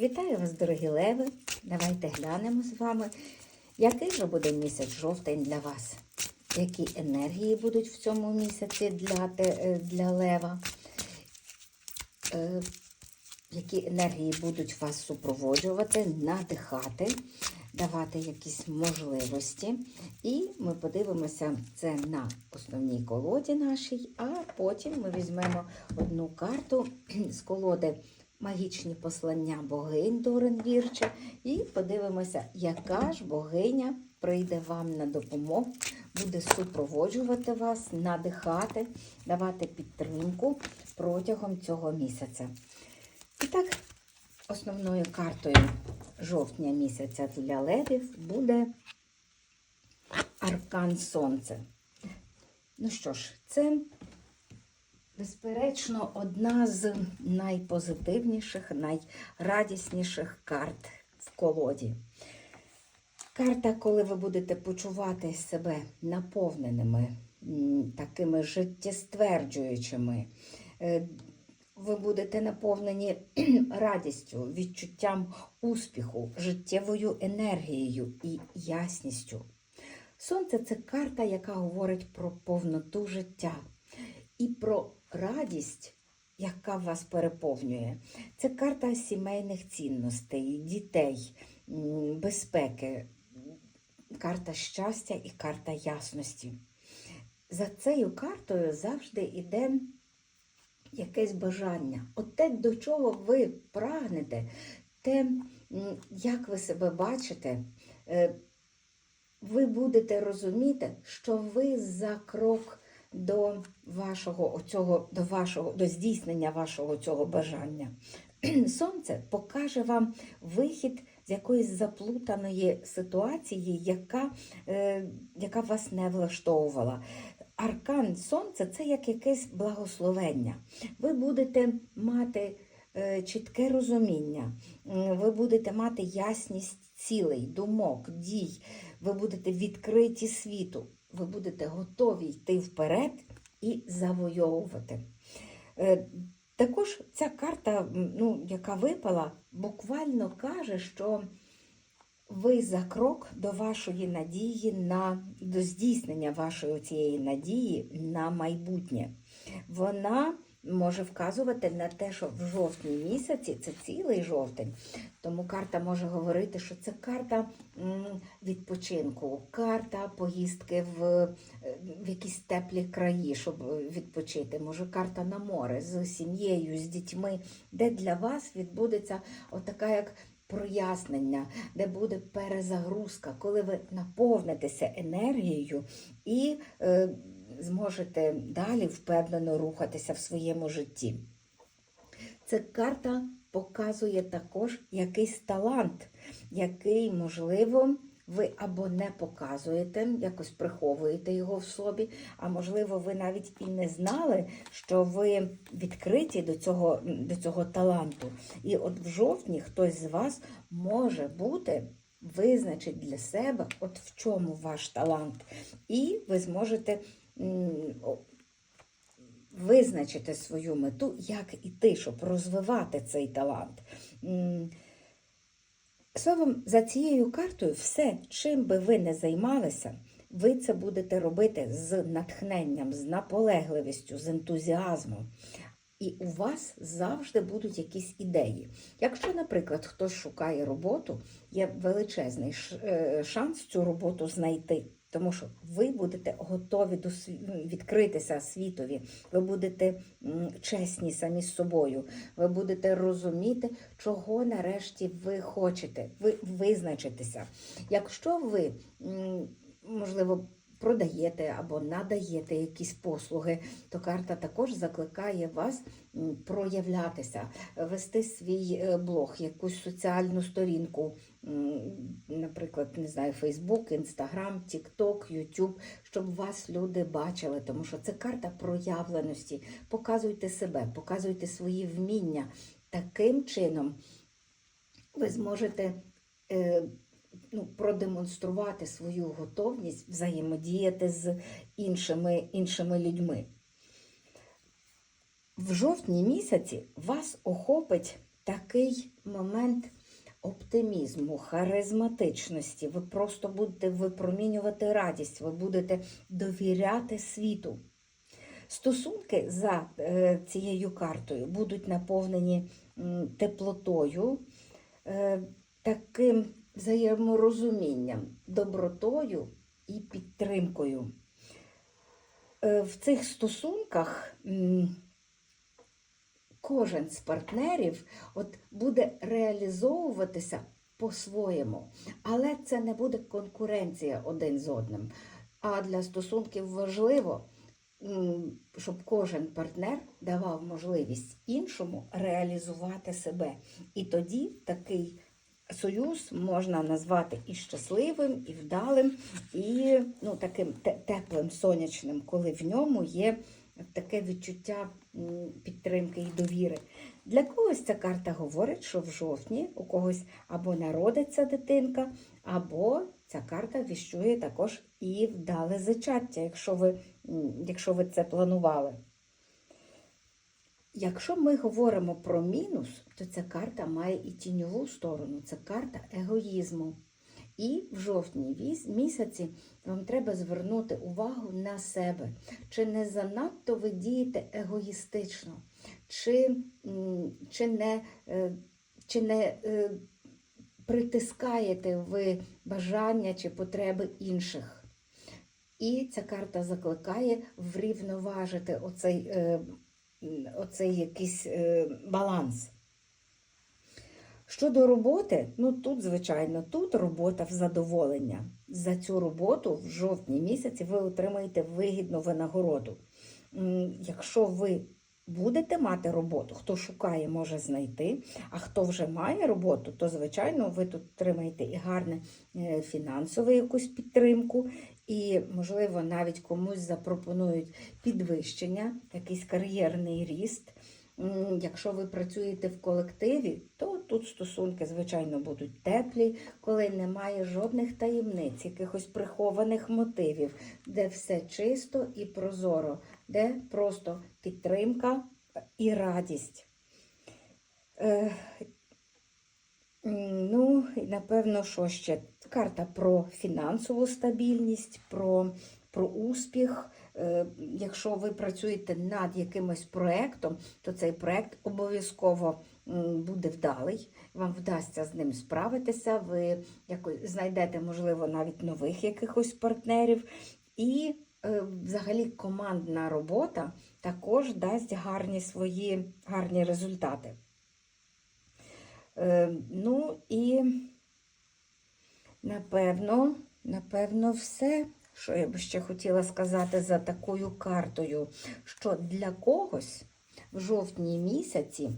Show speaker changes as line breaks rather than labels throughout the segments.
Вітаю вас, дорогі леви! Давайте глянемо з вами, який же буде місяць жовтень для вас. Які енергії будуть в цьому місяці для, е, для лева? Е, Які енергії будуть вас супроводжувати, надихати, давати якісь можливості. І ми подивимося це на основній колоді нашій, а потім ми візьмемо одну карту з колоди Магічні послання богинь Дорен Вірче і подивимося, яка ж богиня прийде вам на допомогу, буде супроводжувати вас, надихати, давати підтримку протягом цього місяця. І так, основною картою жовтня місяця для левів буде Аркан Сонце. Ну що ж, це, безперечно, одна з найпозитивніших, найрадісніших карт в колоді. Карта, коли ви будете почувати себе наповненими, такими життєстверджуючими, е, ви будете наповнені радістю, відчуттям успіху, життєвою енергією і ясністю. Сонце це карта, яка говорить про повноту життя і про радість, яка вас переповнює. Це карта сімейних цінностей, дітей, безпеки, карта щастя і карта ясності. За цією картою завжди йде якесь бажання. От те, до чого ви прагнете, те, як ви себе бачите, е, ви будете розуміти, що ви за крок до вашого оцього, до вашого, до здійснення вашого цього бажання. Сонце покаже вам вихід з якоїсь заплутаної ситуації, яка, е, яка вас не влаштовувала. Аркан сонця це як якесь благословення. Ви будете мати е, чітке розуміння, ви будете мати ясність цілей, думок, дій, ви будете відкриті світу, ви будете готові йти вперед і завойовувати. Е, Також ця карта, ну, яка випала, буквально каже, що ви за крок до вашої надії на до здійснення вашої цієї надії на майбутнє. Вона може вказувати на те, що в жовтні місяці це цілий жовтень. Тому карта може говорити, що це карта відпочинку, карта поїздки в, е, в якісь теплі краї, щоб відпочити. Може, карта на море з сім'єю, з дітьми, де для вас відбудеться отака як прояснення, де буде перезагрузка, коли ви наповнитеся енергією і е, зможете далі впевнено рухатися в своєму житті. Ця карта показує також якийсь талант, який, можливо, ви або не показуєте, якось приховуєте його в собі, а можливо, ви навіть і не знали, що ви відкриті до цього, до цього таланту. І от в жовтні хтось з вас може бути. Визначить для себе, от в чому ваш талант, і ви зможете визначити свою мету, як іти, щоб розвивати цей талант. Словом, за цією картою, все, чим би ви не займалися, ви це будете робити з натхненням, з наполегливістю, з ентузіазмом. І у вас завжди будуть якісь ідеї. Якщо, наприклад, хтось шукає роботу, є величезний е, шанс цю роботу знайти. Тому що ви будете готові до відкритися світові, ви будете чесні самі з собою, ви будете розуміти, чого нарешті ви хочете, ви визначитеся. Якщо ви, можливо, продаєте або надаєте якісь послуги, то карта також закликає вас проявлятися, вести свій е, блог, якусь соціальну сторінку, наприклад, не знаю, Facebook, Instagram, TikTok, YouTube, щоб вас люди бачили, тому що це карта проявленості. Показуйте себе, показуйте свої вміння. Таким чином ви зможете е, ну, продемонструвати свою готовність взаємодіяти з іншими, іншими людьми. В жовтні місяці вас охопить такий момент оптимізму, харизматичності. Ви просто будете випромінювати радість, ви будете довіряти світу. Стосунки за е, цією картою будуть наповнені теплотою, е, таким взаєморозумінням, добротою і підтримкою. Е, в цих стосунках кожен з партнерів от буде реалізовуватися по-своєму. Але це не буде конкуренція один з одним. А для стосунків важливо, щоб кожен партнер давав можливість іншому реалізувати себе. І тоді такий союз можна назвати і щасливим, і вдалим, і ну, таким теплим, сонячним, коли в ньому є таке відчуття підтримки і довіри. Для когось ця карта говорить, що в жовтні у когось або народиться дитинка, або ця карта віщує також і вдале зачаття, якщо ви, якщо ви це планували. Якщо ми говоримо про мінус, то ця карта має і тіньову сторону, це карта егоїзму. І в жовтні місяці вам треба звернути увагу на себе. Чи не занадто ви дієте егоїстично, чи, чи не, е, чи не е, притискаєте ви бажання чи потреби інших. І ця карта закликає врівноважити оцей, е, оцей якийсь баланс. Щодо роботи, ну тут, звичайно, тут робота в задоволення. За цю роботу в жовтні місяці ви отримаєте вигідну винагороду. Якщо ви будете мати роботу, хто шукає, може знайти. А хто вже має роботу, то, звичайно, ви тут отримаєте і гарне е, фінансову якусь підтримку, і, можливо, навіть комусь запропонують підвищення, якийсь кар'єрний ріст. Якщо ви працюєте в колективі, то тут стосунки, звичайно, будуть теплі, коли немає жодних таємниць, якихось прихованих мотивів, де все чисто і прозоро, де просто підтримка і радість. Е, Ну, і напевно, що ще карта про фінансову стабільність, про, про успіх. Е, Якщо ви працюєте над якимось проєктом, то цей проєкт обов'язково буде вдалий. Вам вдасться з ним справитися. Ви якось знайдете, можливо, навіть нових якихось партнерів. І е, взагалі командна робота також дасть гарні свої гарні результати. Е, Ну і напевно, напевно, все, що я б ще хотіла сказати за такою картою, що для когось в жовтні місяці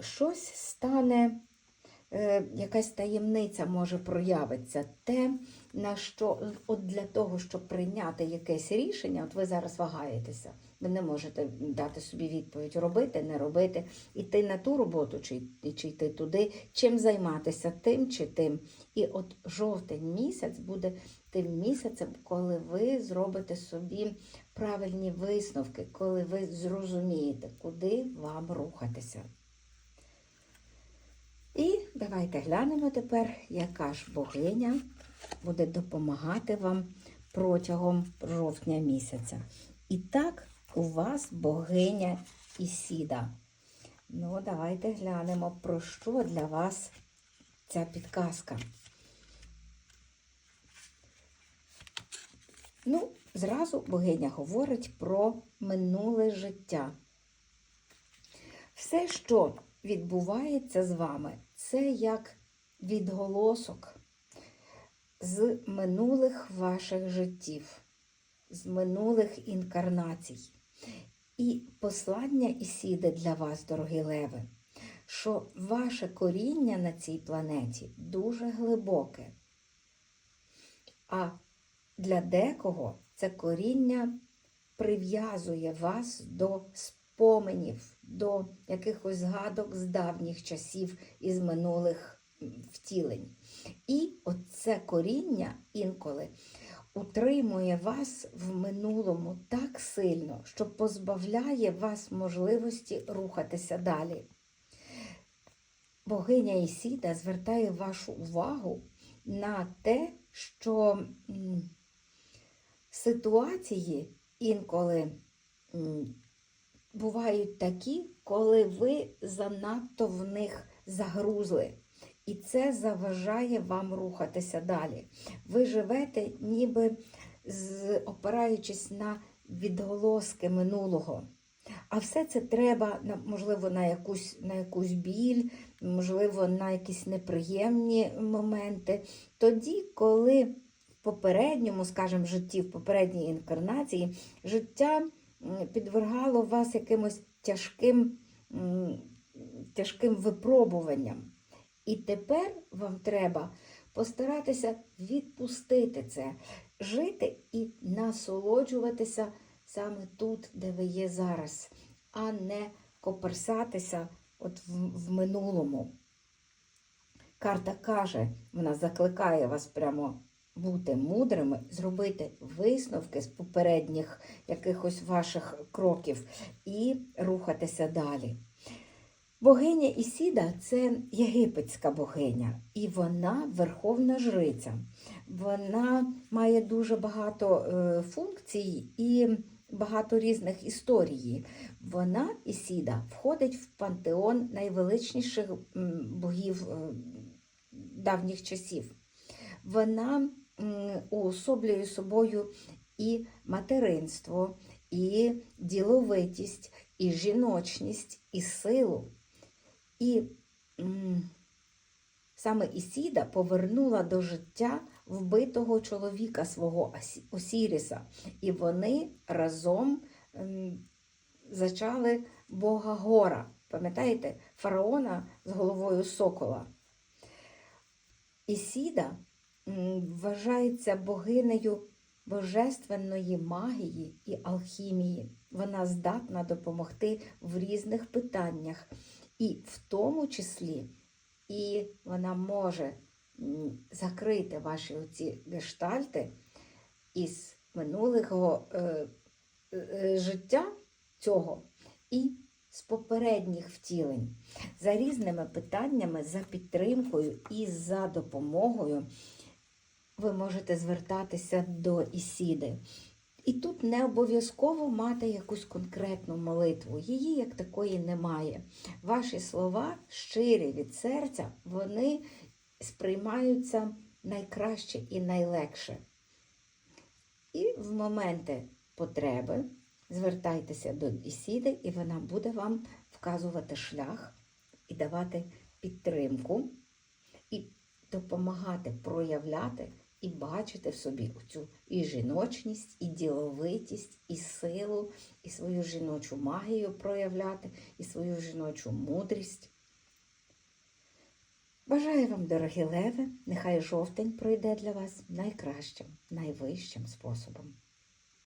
щось стане, е, якась таємниця може проявитися. Те, на що от для того, щоб прийняти якесь рішення, от ви зараз вагаєтеся. Ви не можете дати собі відповідь робити, не робити, іти на ту роботу, чи, чи йти туди, чим займатися тим чи тим. І от жовтень місяць буде тим місяцем, коли ви зробите собі правильні висновки, коли ви зрозумієте, куди вам рухатися. І давайте глянемо тепер, яка ж богиня буде допомагати вам протягом жовтня місяця. І так, у вас богиня Ісіда. Ну, давайте глянемо, про що для вас ця підказка. Ну, зразу богиня говорить про минуле життя. Все, що відбувається з вами, це як відголосок з минулих ваших життів, з минулих інкарнацій. І послання Ісіди для вас, дорогі леви, що ваше коріння на цій планеті дуже глибоке. А для декого це коріння прив'язує вас до споменів, до якихось згадок з давніх часів із минулих втілень. І оце коріння інколи утримує вас в минулому так сильно, що позбавляє вас можливості рухатися далі. богиня Ісіда звертає вашу увагу на те, що ситуації інколи бувають такі, коли ви занадто в них загрузли. І це заважає вам рухатися далі. Ви живете, ніби опираючись на відголоски минулого. А все це треба, можливо, на якусь, на якусь біль, можливо, на якісь неприємні моменти. Тоді, коли попередньому, скажімо, житті, в попередній інкарнації, життя підвергало вас якимось тяжким, тяжким випробуванням. І тепер вам треба постаратися відпустити це, жити і насолоджуватися саме тут, де ви є зараз, а не коперсатися от в, в минулому. Карта каже, вона закликає вас прямо бути мудрими, зробити висновки з попередніх якихось ваших кроків і рухатися далі. Богиня Ісіда це єгипетська богиня, і вона верховна жриця. Вона має дуже багато е, функцій і багато різних історій. Вона, Ісіда, входить в пантеон найвеличніших богів е, давніх часів. Вона уособлює собою і материнство, і діловитість, і жіночність, і силу. І саме Ісіда повернула до життя вбитого чоловіка свого Осіріса, і вони разом зачали Бога Гора. Пам'ятаєте, фараона з головою сокола. Ісіда вважається богинею божественної магії і алхімії. Вона здатна допомогти в різних питаннях, і в тому числі і вона може закрити ваші оці гештальти із минулого е, е, життя цього і з попередніх втілень. За різними питаннями, за підтримкою і за допомогою ви можете звертатися до Ісіди. І тут не обов'язково мати якусь конкретну молитву. Її як такої немає. Ваші слова щирі від серця, вони сприймаються найкраще і найлегше. І в моменти потреби звертайтеся до Ісіди, і вона буде вам вказувати шлях і давати підтримку, і допомагати проявляти і бачити в собі цю і жіночність, і діловитість, і силу, і свою жіночу магію проявляти, і свою жіночу мудрість. Бажаю вам, дорогі леви, нехай жовтень пройде для вас найкращим, найвищим способом.